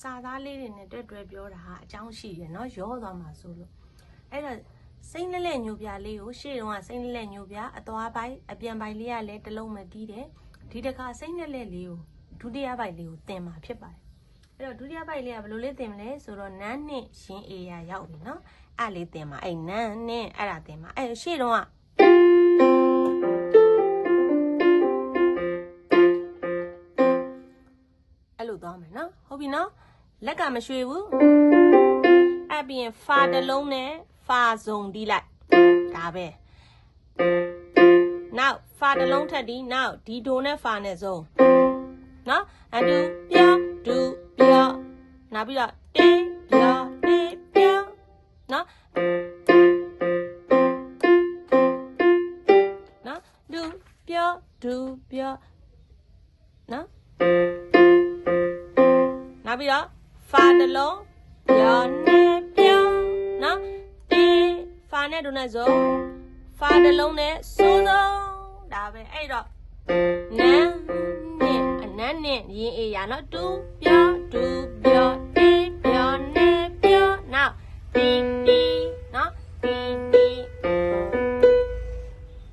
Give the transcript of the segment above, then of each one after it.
စာသားလေးတွေနဲ့တွဲတွဲပြောတာဟာအကြောင်းရှိတယ်နော်ရောသွားမှာဆိုလို့အဲ့တော့စိမ့်လက်လက်ညိုပြလေးကိုရှေ့တုန်းကစိမ့်လက်လက်ညိုပြအသွားပိုင်းအပြန်ပိုင်းလေးကလည်းတစ်လုံးမတီးတယ်ဒီတစ်ခါစိမ့်လက်လက်လေးကိုဒုတိယပိုင်းလေးကိုတင်มาဖြစ်ပါတယ်အဲ့တော့ဒုတိယပိုင်းလေးကဘယ်လိုလေးတင်မလဲဆိုတော့နန်းနဲ့ရှင်အေရရောက်ပြီနော်အဲ့လေးတင်มาအဲ့နန်းနဲ့အဲ့ဒါတင်มาအဲ့ရှေ့တုန်းကအဲ့လိုသွားမယ်နော်ဟုတ်ပြီနော် လက်ကမရွှေဘူးအဲ့ပြီးရင်ဖာတစ်လုံးနဲ့ဖာစုံတီးလိုက်ဒါပဲနောက်ဖာတစ်လုံးထပ်တီးနောက်ဒီဒိုနဲ့ဖာနဲ့စုံနော်အတူပြောဒူပြောနောက်ပြီးတော့တေးပြောတေးပြောနော်နော်ဒူပြောဒူပြောနော်နောက်ပြီးတော့ ဖာတစ်လုံးပြောနေပြောနော်တေးဖာနဲ့ဒုနဲ့ဆိုဖာတစ်လုံးနဲ့စိုးစိုးဒါပဲအဲ့တော့နန်းနဲ့အနန်းနဲ့ရင်အေးရနော်တူပြောတူပြောတေးပြောနေပြောနောက်တီတီနော်တီတီ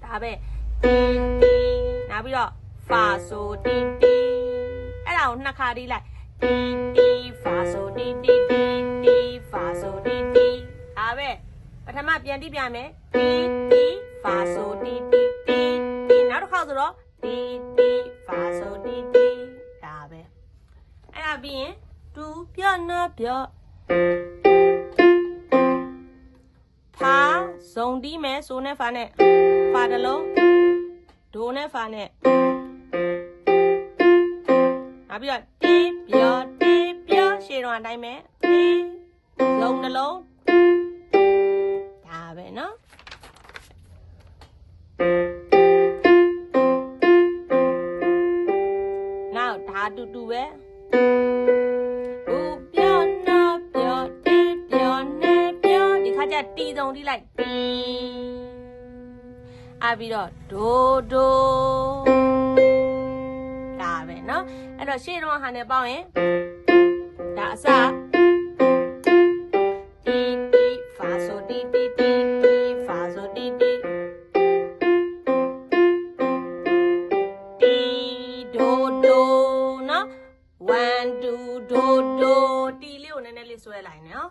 ဒါပဲတီတီနောက်ပြီးတော့ဖာဆိုတီတီအဲ့ဒါကိုနှစ်ခါတီးလိုက်တီတီ ပထမပြန်တိပြမယ်တီတီဖာဆိုတီတီတီတီနောက်တစ်ခါဆိုတော့တီတီဖာဆိုတီတီဒါပဲအဲ့ဒါပြီးရင်တူပြနော်ပြဖာဇုံတီးမယ်ဆိုနဲ့ဖာနဲ့ဖာတစ်လုံးဒိုနဲ့ဖာနဲ့နောက်ပြီးတော့တေးပြောတေးပြောရှေ့တော့အတိုင်းပဲတေးလုံးနှလုံး ဒါပဲเนาะနောက်ဒါတူတူပဲဘူးပြောနော်ပြောတေးပြောနေပြောဒီခါကျတီစုံတီးလိုက်တီအပြီးတော့ဒိုဒို ဒါပဲเนาะအဲ့တော့ရှေ့တော့ဟာနဲ့ပေါင်းရင်ဒါအစ 1 2 do do တီလေးကိုနည်းနည်းလေးဆွဲလိုက်နော်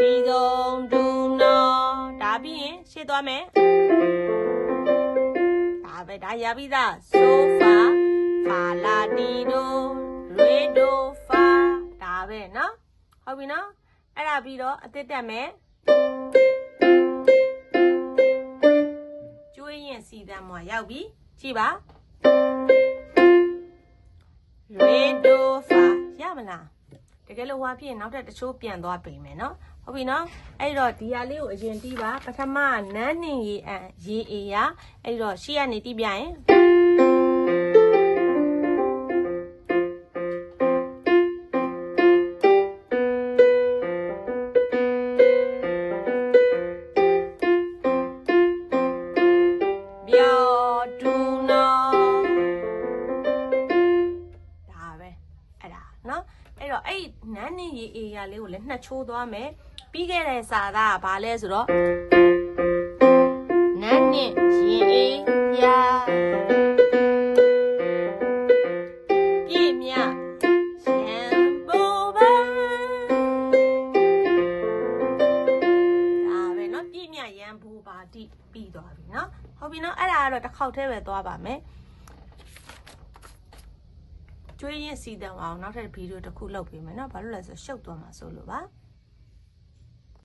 တီကုန်ဒူနော်ဒါပြီးရင်ရှေ့သွားမယ်ဒါပဲဒါရပြီသား sofa ဖာလာတီဒိုရေဒိုဖာဒါပဲနော်ဟုတ်ပြီနော်အဲ့ဒါပြီးတော့အသစ်တက်မယ်ကျွေးရင်စီတမ်းမွာရောက်ပြီကြည့်ပါ re do fa ရမလားတကယ်လို့ဟွာဖြစ်ရင်နောက်ထပ်တချို့ပြန်သွားပြင်မယ်နော်ဟုတ်ပြီနော်အဲ့တော့ဒီဟာလေးကိုအရင်တီးပါပထမနန်းနင်ရေအံရေအေရအဲ့တော့ရှေ့ကနေတီးပြရင်ပြော နန်းနေရေအေရလေးကိုလည်းနှစ်ချိုးသွားမယ်ပြီးခဲ့တဲ့စာသားကဘာလဲဆိုတော့နန်းနဲ့ရင်အေးရပြည့်မြရန်ပိုးပါဒါပဲเนาะပြည့်မြရန်ဘူပါတိပြီးသွားပြီเนาะဟုတ်ပြီเนาะအဲ့ဒါကတော့တစ်ခေါက်တည်းပဲသွားပါမယ် ကျွေးရင်စီတံအောင်နောက်ထပ်ဗီဒီယိုတစ်ခုလုပ်ပေးမယ်เนาะဘာလို့လဲဆိုရှုပ်သွားမှာဆိုလို့ပါ